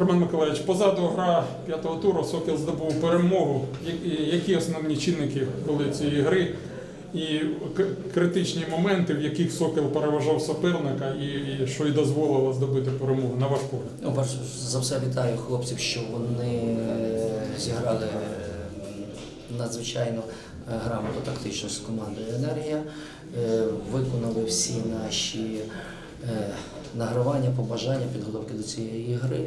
Роман Миколаївич, позаду гра п'ятого туру Сокіл здобув перемогу. Які основні чинники були цієї гри? І критичні моменти, в яких Сокіл переважав суперника, і, що й дозволило здобути перемогу на ваш погляд? Ну, перш за все вітаю хлопців, що вони е, зіграли е, надзвичайно е, грамотно тактично з командою Енергія, виконали всі наші награвання, побажання, підготовки до цієї гри.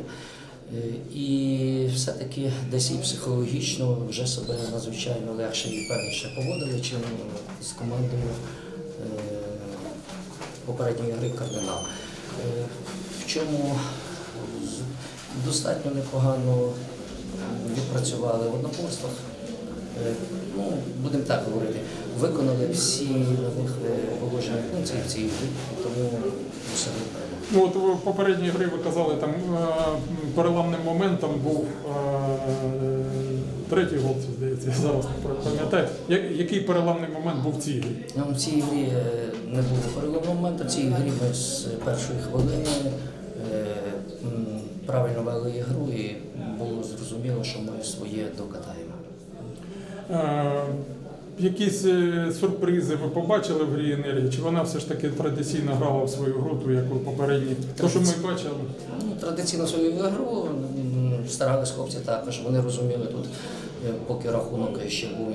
Е, І все-таки десь і психологічно вже себе надзвичайно легше і певніше поводили, чим з командою е, попередньої гри кардинал. Е, В чому достатньо непогано відпрацювали в одноборствах. Е, Ну, будемо так говорити, виконали всі е, функції в цій грі, тому досягли перемоги. Ну от в попередній грі ви казали, там е, переламним моментом був е, третій гол, це, здається, я зараз не пам'ятаю. Який переламний момент був в цій грі? Ну, в цій грі е, не було переломного моменту. В цій грі ми з першої хвилини правильно вели ігру і було зрозуміло, що ми своє докатаємо. Якісь е, сюрпризи ви побачили в грі енергії? Чи вона все ж таки традиційно грала в свою гру, ту, як у попередній? То, що ми бачили. Ну, традиційно свою гру старались хлопці також. Вони розуміли тут, е, поки рахунок ще був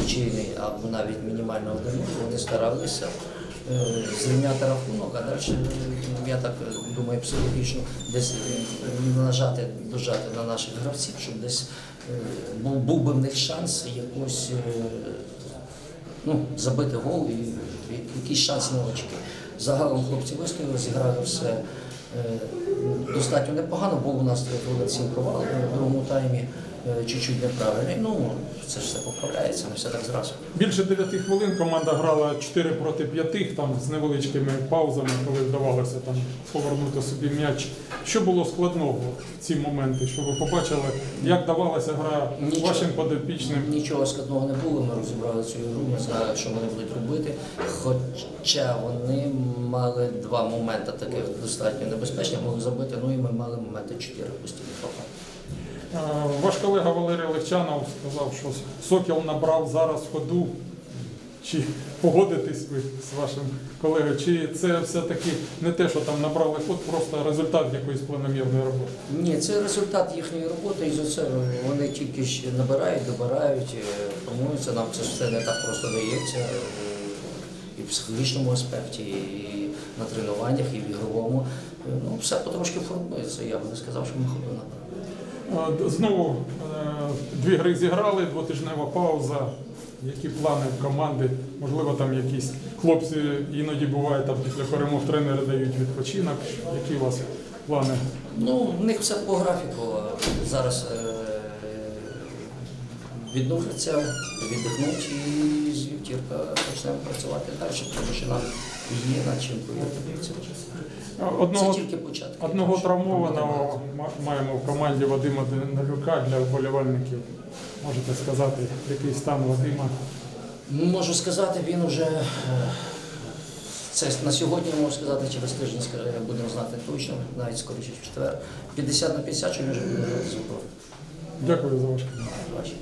нічийний, або навіть мінімально один, вони старалися зрівняти рахунок, а далі, е, я так е, думаю, психологічно десь е, нажати, дожати на наших гравців, щоб десь е, був, був би в них шанс якось е, ну, забити гол і якийсь шанс на очки. Загалом хлопці вистояли, зіграли все е, достатньо непогано, був у нас хвилин сім провал в другому таймі, е, чуть-чуть неправильний. Ну, це ж все поправляється, не все так зразу. Більше 9 хвилин команда грала 4 проти 5, там з невеличкими паузами, коли вдавалося там повернути собі м'яч. Що було складного в ці моменти? Що ви побачили, як давалася гра Нічого. вашим подопічним? Нічого складного не було, ми розібрали цю ігру, ми знали, що вони будуть робити. Хоча вони мали два моменти таких достатньо небезпечних, могли забити, ну і ми мали моменти чотири. Е, Ваш колега Валерій Легчанов сказав, що Сокіл набрав зараз ходу. Чи погодитесь ви з вашим колегою? Чи це все-таки не те, що там набрали ход, просто результат якоїсь планомірної роботи? Ні, це результат їхньої роботи, і за це вони тільки ще набирають, добирають, е, формуються. Нам це все не так просто дається е, і в психологічному аспекті, і на тренуваннях, і в ігровому. Е, Ну, все потрошки формується. Я би не сказав, що ми ходу набрали. Е, Знову е, дві гри зіграли, двотижнева пауза. Які плани команди? Можливо, там якісь хлопці іноді буває, там після перемог тренери дають відпочинок. Які у вас плани? Ну, в них все по графіку. Зараз е, відновляться, віддихнуть і з вівтірка почнемо працювати далі, тому що нам є над чим повірити. Одного, Це тільки початок. одного травмованого ма- маємо в команді Вадима Данилюка для вболівальників. Можете сказати, який стан Вадима? Можу сказати, він вже е, це на сьогодні можу сказати, через тиждень ска- будемо знати точно, навіть скоріше в четвер. 50 на 50, що він вже буде грати з Дякую за ваш коментар. Бачите.